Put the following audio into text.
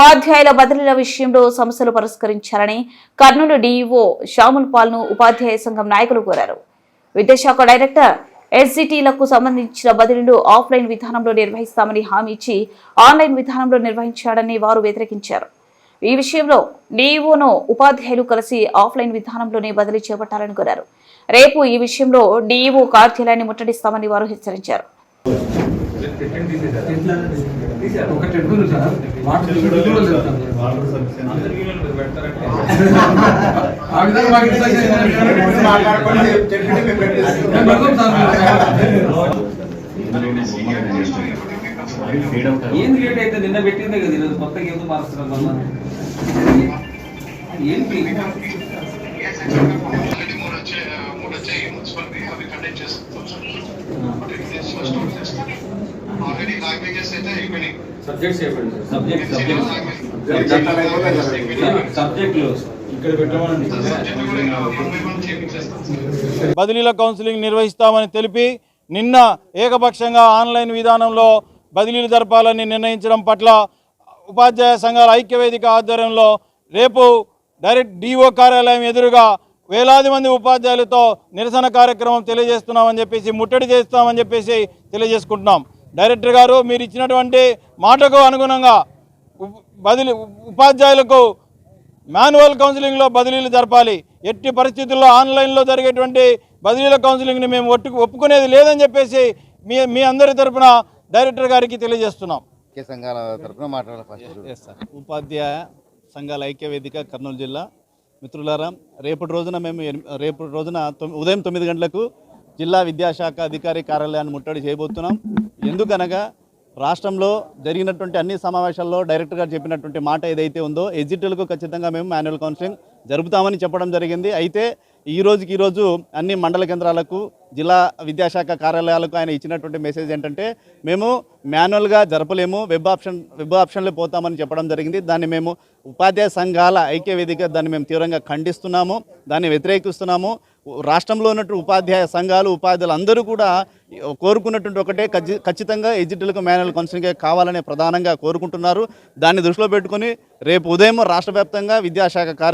ఉపాధ్యాయుల బదిలీల విషయంలో సమస్యలు పరిష్కరించాలని కర్నూలు డీఈఓ షాముల్ పాల్ను ఉపాధ్యాయ సంఘం నాయకులు కోరారు. విద్యాశాఖ డైరెక్టర్ ఎస్జిటీలకు సంబంధించిన బదిలీలు ఆఫ్లైన్ విధానంలో నిర్వహిస్తామని హామీ ఇచ్చి ఆన్లైన్ విధానంలో నిర్వహించాడని వారు వ్యతిరేకించారు. ఈ విషయంలో డీఈఓను ఉపాధ్యాయులు కలిసి ఆఫ్లైన్ విధానంలోనే బదిలీ చేపట్టాలని కోరారు. రేపు ఈ విషయంలో డీఈఓ కార్యాలయాన్ని ముట్టడిస్తామని వారు హెచ్చరించారు. ఒక టెంపుల్ సార్ వాటర్ ఫెసిలిటీ కూడా లేదు సార్. ఆ విధంగా మాకు ఇన్స్ట్రక్షన్ ఇవ్వండి. ఏంటి ఆల్రెడీ లాంగ్వేజెస్ అయితే అయిపోయినాయి. సబ్జెక్ట్స్ సబ్జెక్ట్ సబ్జెక్ట్ సబ్జెక్టులు బదిలీల కౌన్సిలింగ్ నిర్వహిస్తామని తెలిపి నిన్న ఏకపక్షంగా ఆన్లైన్ విధానంలో బదిలీలు జరపాలని నిర్ణయించడం పట్ల ఉపాధ్యాయ సంఘాల ఐక్యవేదిక ఆధ్వర్యంలో రేపు డైరెక్ట్ డిఓ కార్యాలయం ఎదురుగా వేలాది మంది ఉపాధ్యాయులతో నిరసన కార్యక్రమం తెలియజేస్తున్నామని చెప్పేసి ముట్టడి చేస్తామని చెప్పేసి తెలియజేసుకుంటున్నాం. డైరెక్టర్ గారు మీరు ఇచ్చినటువంటి మాటకు అనుగుణంగా బదిలీ ఉపాధ్యాయులకు మాన్యువల్ కౌన్సిలింగ్లో బదిలీలు జరపాలి. ఎట్టి పరిస్థితుల్లో ఆన్లైన్లో జరిగేటువంటి బదిలీల కౌన్సిలింగ్ని మేము ఒట్టు ఒప్పుకునేది లేదని చెప్పేసి మీ మీ అందరి తరపున డైరెక్టర్ గారికి తెలియజేస్తున్నాం. సంఘాల తరఫున మాట్లాడాలి ఫస్ట్. Yes sir. ఉపాధ్యాయ సంఘాల ఐక్య వేదిక కర్నూలు జిల్లా. మిత్రులారా రేపటి రోజున మేము రేపు రేపటి రోజున తొమ్- ఉదయం తొమ్మిది గంటలకు జిల్లా విద్యాశాఖ అధికారి కార్యాలయాన్ని ముట్టడి చేయబోతున్నాం. ఎందుకనగా రాష్ట్రంలో జరిగినటువంటి అన్ని సమావేశాల్లో డైరెక్టర్ గారు చెప్పినటువంటి మాట ఏదైతే ఉందో ఎగ్జిట్లకు ఖచ్చితంగా మేము మాన్యువల్ కౌన్సిలింగ్ జరుపుతామని చెప్పడం జరిగింది. అయితే ఈ రోజుకి ఈరోజు అన్ని మండల కేంద్రాలకు జిల్లా విద్యాశాఖ కార్యాలయాలకు ఆయన ఇచ్చినటువంటి మెసేజ్ ఏంటంటే మేము మాన్యువల్గా జరపలేము వెబ్ ఆప్షన్ వెబ్ ఆప్షన్లో పోతామని చెప్పడం జరిగింది. దాన్ని మేము ఉపాధ్యాయ సంఘాల ఐక్య వేదిక దాన్ని మేము తీవ్రంగా ఖండిస్తున్నాము దాన్ని వ్యతిరేకిస్తున్నాము. రాష్ట్రంలో ఉన్నటువంటి ఉపాధ్యాయ సంఘాలు ఉపాధ్యాయులు అందరూ కూడా కోరుకున్నటువంటి ఒకటే ఖచ్చితంగా ఎగ్జిట్లకు మాన్యువల్ కౌన్సిలింగ్ కావాలనే ప్రధానంగా కోరుకుంటున్నారు. దాన్ని దృష్టిలో పెట్టుకొని రేపు ఉదయం రాష్ట్ర వ్యాప్తంగా విద్యాశాఖ కార్య